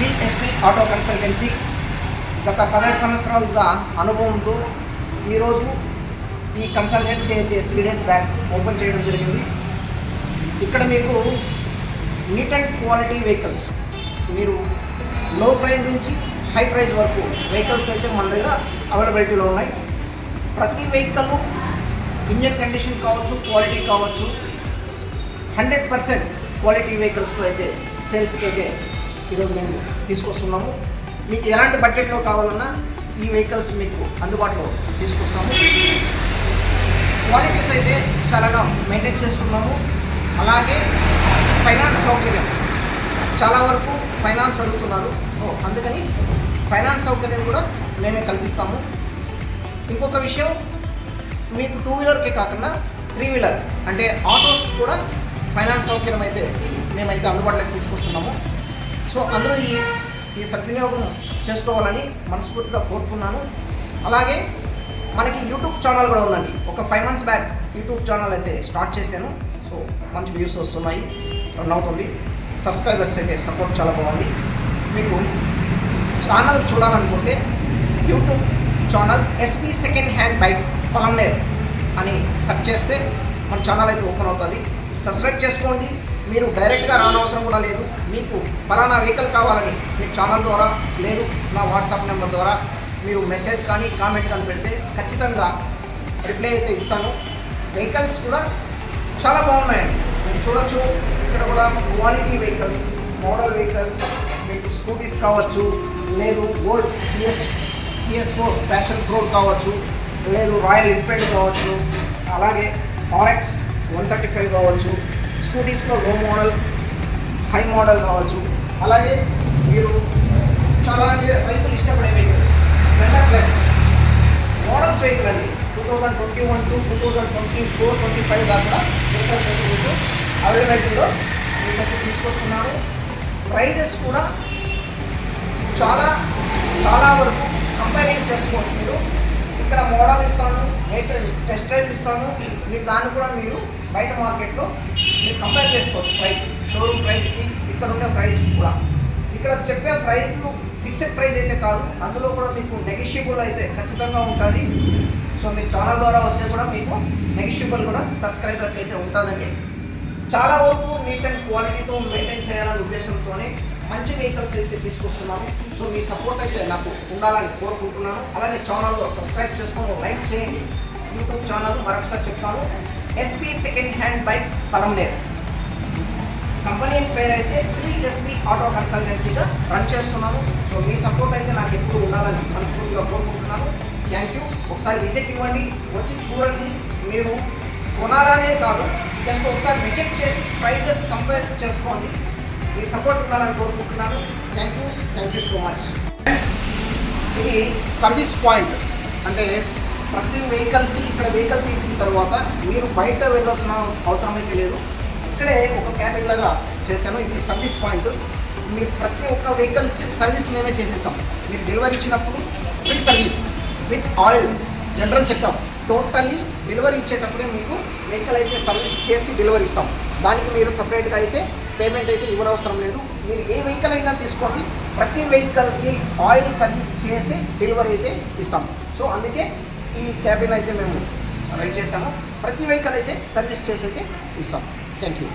Shri SP auto consultancy గత పదహైదు సంవత్సరాలుగా అనుభవంతో ఈరోజు ఈ కన్సల్టెన్సీ అయితే త్రీ డేస్ బ్యాక్ ఓపెన్ చేయడం జరిగింది. ఇక్కడ మీకు నీట్ అండ్ క్వాలిటీ వెహికల్స్ మీరు లో ప్రైస్ నుంచి హై ప్రైస్ వరకు వెహికల్స్ అయితే మన దగ్గర అవైలబిలిటీలో ఉన్నాయి. ప్రతి వెహికల్ ఇంజన్ కండిషన్ కావచ్చు క్వాలిటీ కావచ్చు హండ్రెడ్ పర్సెంట్ క్వాలిటీ వెహికల్స్తో అయితే సేల్స్కి అయితే ఈరోజు మేము తీసుకొస్తున్నాము. మీకు ఎలాంటి బడ్జెట్లో కావాలన్నా ఈ వెహికల్స్ మీకు అందుబాటులో తీసుకొస్తాము. క్వాలిటీస్ అయితే చాలాగా మెయింటైన్ చేస్తున్నాము. అలాగే ఫైనాన్స్ సౌకర్యం. చాలా వరకు ఫైనాన్స్ అడుగుతున్నారు. సో అందుకని ఫైనాన్స్ సౌకర్యం కూడా మేమే కల్పిస్తాము. ఇంకొక విషయం మీకు టూ వీలర్కే కాకుండా త్రీ వీలర్ అంటే ఆటోస్ కూడా ఫైనాన్స్ సౌకర్యం అయితే మేమైతే అందుబాటులోకి తీసుకొస్తున్నాము. సో అందరూ ఈ ఈ సద్వినియోగం చేసుకోవాలని మనస్ఫూర్తిగా కోరుకున్నాను అలాగే మనకి యూట్యూబ్ ఛానల్ కూడా ఉందండి. ఒక five months back YouTube channel అయితే స్టార్ట్ చేశాను. సో మంచి వ్యూస్ వస్తున్నాయి. రన్ అవుతుంది. సబ్స్క్రైబర్స్ అయితే సపోర్ట్ చాలా బాగుంది. మీకు ఛానల్ చూడాలనుకుంటే YouTube channel SP second hand bikes Palamaner అని సెర్చ్ చేస్తే మన ఛానల్ అయితే ఓపెన్ అవుతుంది. సబ్స్క్రైబ్ చేసుకోండి. మీరు డైరెక్ట్గా రానవసరం కూడా లేదు. మీకు ఫలానా వెహికల్ కావాలని మీ ఛానల్ ద్వారా లేదు నా వాట్సాప్ నెంబర్ ద్వారా మీరు మెసేజ్ కానీ కామెంట్ కానీ పెడితే ఖచ్చితంగా రిప్లై అయితే ఇస్తాను. వెహికల్స్ కూడా చాలా బాగున్నాయండి. మీరు చూడొచ్చు ఇక్కడ కూడా క్వాలిటీ వెహికల్స్ మోడల్ వెహికల్స్ మీకు స్కూటీస్ కావచ్చు లేదు gold PS PS four passion pro కావచ్చు లేదు రాయల్ ఎన్ఫీల్డ్ కావచ్చు అలాగే ఫారెక్స్ వన్ థర్టీ ఫైవ్ కావచ్చు స్కూటీస్లో లో మోడల్ హై మోడల్ కావచ్చు. అలాగే మీరు చాలా రైతులు ఇష్టపడే vehicles Splendor plus models vehicle అండి. Two thousand twenty one to two thousand twenty four twenty five దాకా వెహికల్స్ అయితే మీకు అవైలబిలిటీలో మీకైతే తీసుకొస్తున్నారు. ప్రైజెస్ కూడా చాలా చాలా వరకు కంపేరింగ్ చేసుకోవచ్చు మీరు. ఇక్కడ మోడల్ ఇస్తాను వెహికల్ టెస్ట్ డ్రైవ్ ఇస్తాను. మీరు దాన్ని కూడా మీరు బయట మార్కెట్లో మీరు కంపేర్ చేసుకోవచ్చు ప్రైస్ షోరూమ్ ప్రైస్కి ఇక్కడ ఉండే ప్రైస్కి కూడా. ఇక్కడ చెప్పే ప్రైస్ ఫిక్స్డ్ ప్రైస్ అయితే కాదు అందులో కూడా మీకు నెగిషియబుల్ అయితే ఖచ్చితంగా ఉంటుంది. సో మీరు ఛానల్ ద్వారా వస్తే కూడా మీకు నెగిషియబుల్ కూడా సబ్స్క్రైబర్కి అయితే ఉంటుందండి. చాలా వరకు నీట్ అండ్ క్వాలిటీతో మెయింటైన్ చేయాలనే ఉద్దేశంతోనే మంచి వెహికల్స్ అయితే తీసుకొస్తున్నాము. సో మీ సపోర్ట్ అయితే నాకు ఉండాలని కోరుకుంటున్నాను. అలాగే ఛానల్లో సబ్స్క్రైబ్ చేసుకొని లైక్ చేయండి. యూట్యూబ్ ఛానల్ మరొకసారి చెప్తాను. SP second hand bikes Palamaner company పేరు అయితే శ్రీ ఎస్పీ ఆటో కన్సల్టెన్సీగా రన్ చేస్తున్నాను సో మీ సపోర్ట్ అయితే నాకు ఎప్పుడు ఉండాలని మనస్ఫూర్తిగా కోరుకుంటున్నాను. థ్యాంక్ యూ ఒకసారి విజిట్ ఇవ్వండి. వచ్చి చూడండి. మీరు కొనాలనే కాదు జస్ట్ ఒకసారి విజిట్ చేసి ప్రైజెస్ కంపేర్ చేసుకోండి. మీ సపోర్ట్ ఉండాలని కోరుకుంటున్నాను. Thank you thank you so much ఇది సర్వీస్ పాయింట్ అంటే ప్రతి వెహికల్కి ఇక్కడ వెహికల్ తీసిన తర్వాత మీరు బయట వెళ్ళాల్సిన అవసరం అయితే లేదు. ఇక్కడే ఒక క్యాటగిరీగా చేశాను. ఇది సర్వీస్ పాయింట్ మీరు ప్రతి ఒక్క వెహికల్కి సర్వీస్ మేమే చేసిస్తాం. మీరు డెలివరీ ఇచ్చినప్పుడు free service with oil general checkup totally delivery ఇచ్చేటప్పుడే మీకు వెహికల్ అయితే సర్వీస్ చేసి డెలివరీ ఇస్తాం. దానికి మీరు సపరేట్గా అయితే పేమెంట్ అయితే ఇవ్వనవసరం లేదు. మీరు ఏ వెహికల్ అయినా తీసుకోండి. ప్రతి వెహికల్కి ఆయిల్ సర్వీస్ చేసి డెలివరీ అయితే ఇస్తాం. సో అందుకే ఈ క్యాబిన్ అయితే మేము రెడీ చేసాము ప్రతి వెహికల్ అయితే సర్వీస్ చేసి అయితే ఇస్తాం. Thank you